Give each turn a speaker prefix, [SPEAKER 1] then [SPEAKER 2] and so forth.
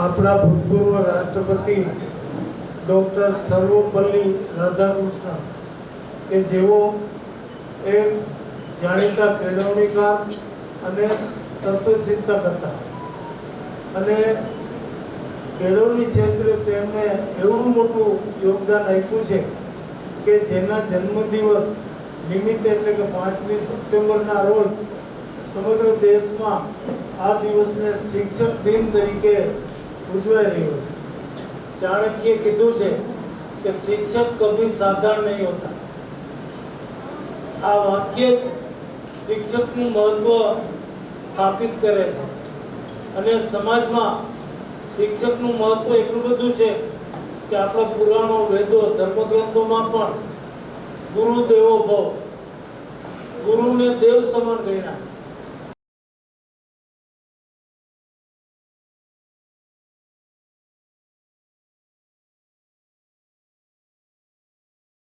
[SPEAKER 1] આપણા ભૂતપૂર્વ રાષ્ટ્રપતિ ડૉક્ટર સર્વપલ્લી રાધાકૃષ્ણ, કે જેઓ એક જાણીતા કેળવણીકાર અને તત્વચિંતક હતા. અને કેળવણી ક્ષેત્રે તેમણે એવું મોટું યોગદાન આપ્યું છે કે જેના જન્મદિવસ નિમિત્તે એટલે કે પાંચમી સપ્ટેમ્બરના રોજ સમગ્ર દેશમાં આ દિવસને શિક્ષક દિન તરીકે ઉજવાઈ રહ્યો છે. ચાણક્યે કીધું છે કે શિક્ષક કભી સાધારણ નહીં હોતા. આ વાક્ય શિક્ષકનું મહત્વ સ્થાપિત કરે છે. અને સમાજમાં શિક્ષકનું મહત્વ એટલું બધું છે કે આપણા પુરાણો, વેદો, ધર્મગ્રંથોમાં પણ ગુરુ દેવો ભવ. ગુરુને દેવ સમાન ગણ્યા.